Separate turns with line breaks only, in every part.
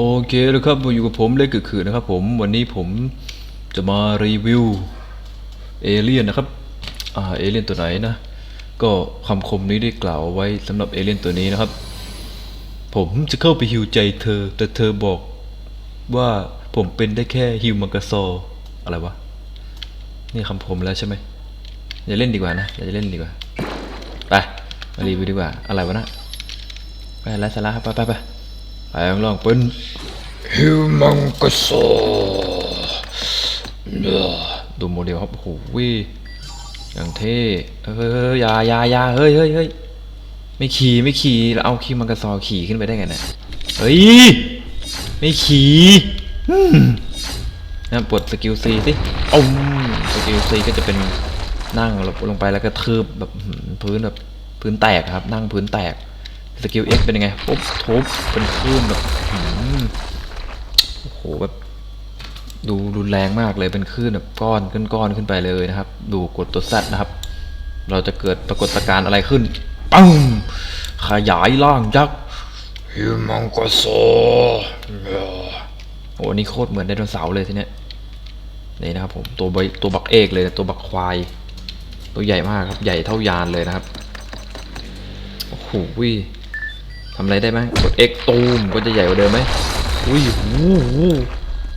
โอเคแล้วครับอยู่กับผมเล็กกึกขือนะครับผมวันนี้ผมจะมารีวิวเอเลี่ยนนะครับอ่าเอเลี่ยนตัวไหนนะ ก็คำคมนี้ได้กล่าวไว้สำหรับเอเลี่ยนตัวนี้นะครับ ผมจะเข้าไปฮิวใจเธอ แต่เธอบอกว่าผมเป็นได้แค่ฮิวมังกรซอะไรวะนี่คำคมแล้วใช่ไหมอย่าเล่นดีกว่านะอย่าเล่นดีกว่าไปมารีวิวดีกว่าอะไรวะนะไปไร้สาระครับไปไปไป ไปลองล่องเป็น
ฮิวมังกรโซ
ดูโมเดลครับโอ้โหวิอย่างเท่เฮ้ยเฮ้ยอยายายาเฮ้ยเฮ้ยเฮ้ยไม่ขี่ไม่ขี่แล้วเอาขี่มังกรซอขี่ขึ้นไปได้ไงเนี่ยเฮ้ย ไม่ขี่นะปลดสกิลซีสิอมสกิลซีก็จะเป็นนั่งลงลงไปแล้วก็ทืบแบบพื้นแบบพื้นแตกครับ นั่งพื้นแตก สกิลเอ็กเป็นยังไงปุ๊บทุบเป็นคลื่นแบบโอ้โหแบบดูรุนแรงมากเลยเป็นคลื่นแบบก้อนขึ้นก้อนขึ้นไปเลยนะครับ ดูกดตัวซัดนะครับ เราจะเกิดปรากฏการณ์อะไรขึ้นปังขยายร่างยักษ์
ฮิมังกรโซ
โอ้นี่โคตรเหมือนไดโนเสาร์เลยทีเนี้ยนี่นะครับผมตัวใบตัวบักเอกเลยนะตัวบักควาย ตัวใหญ่มากครับใหญ่เท่ายานเลยนะครับโอ้โหวิ ทำอะไรได้ไหมกด X ตูมก็จะใหญ่กว่าเดิมไหมอุ้ยวู้วู้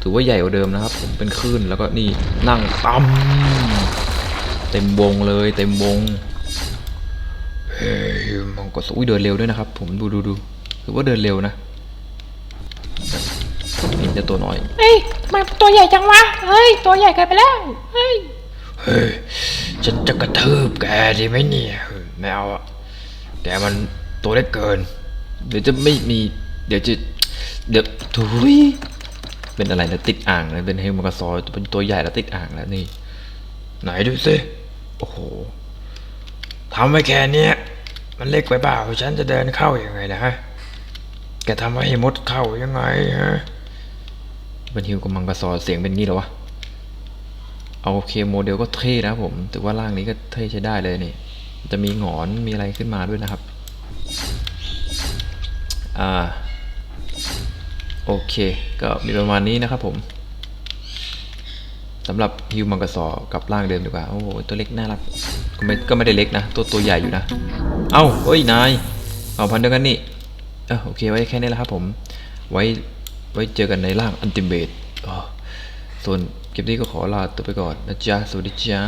ถือว่าใหญ่กว่าเดิมนะครับผมเป็นคลื่นแล้วก็นี่นั่งตั้มเต็มวงเลยเต็มวง
เฮ้ยฮิวมังกร
กดอุ้ยเดินเร็วด้วยนะครับ ผมดูดูดูถือว่าเดินเร็วนะนี่จะตัวน้อย
เฮ้ยทำไมตัวใหญ่จังวะเฮ้ยตัวใหญ่เกินไปแล้วเฮ้ย
เฮ้ยฉันจะกระทืบแกดีไหมเนี่ยเฮ้ยไม่เอาอะแกมันตัวเล็กเกิน
เดี๋ยวจะไม่มี เดี๋ยวจะ เดี๋ยวถุยเป็นอะไรนะติดอ่างนะเป็นเฮลมากาซอยเป็นตัวใหญ่แล้วติดอ่างแล้วนี่
ไหนดูสิ
โอ้โห
ทำไว้แค่เนี้ยมันเล็กไปเปล่าฉันจะเดินเข้ายังไงนะฮะแกทำให้มดเข้ายังไงฮะ
เป็นฮิวกับมังกรซอเสียงเป็นงี้เหรอวะเอาโอเคโมเดลก็เท่นะผมแต่ว่าร่างนี้ก็เท่ใช้ได้เลยนี่ จะมีหงอนมีอะไรขึ้นมาด้วยนะครับ อ่าโอเค ก็มีประมาณนี้นะครับผมสำหรับฮิวมังกรซอกับร่างเดิมดีกว่า โอ้โห ตัวเล็กน่ารัก ก็ไม่ก็ไม่ได้เล็กนะ ตัวตัวใหญ่อยู่นะ เอ้าเฮ้ย นายเอาพันเดียวกันนี่เออโอเค ไว้แค่นี้แหละครับผม ไว้ไว้เจอกันในร่างอันติเมตส่วนคลิปนี้ก็ขอลาตัวไปก่อนนะจ๊ะ สวัสดีจ้า